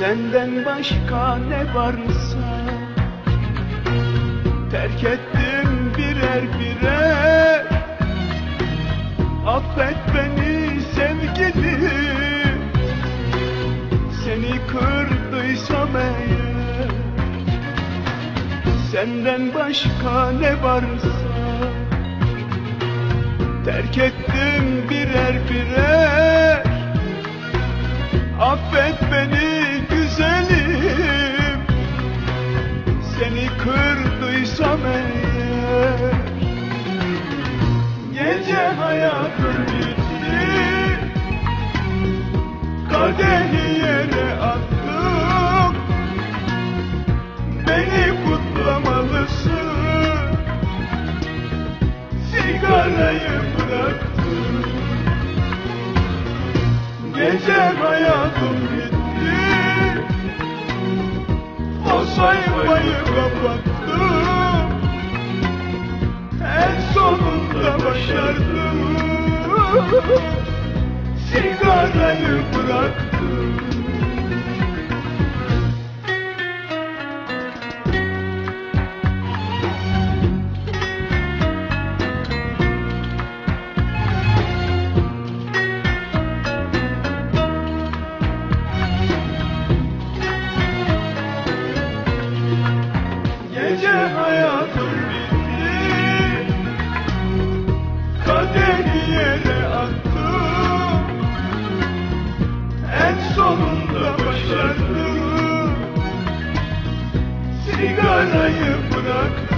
Senden başka ne varsa Terk ettim birer birer. Affet beni sevgilim Seni kırdıysam eğer Senden başka ne varsa Terk ettim birer birer kırdıysam eğer Gece hayatım bitti Kadehi yere attım. Beni kutlamalısın. Sigarayı bıraktım. Gece hayatım bitti. O sayfayı kapattım Sigarayı bıraktım. Gece hayatım bitti. Kaderi yere Sigarayı bıraktım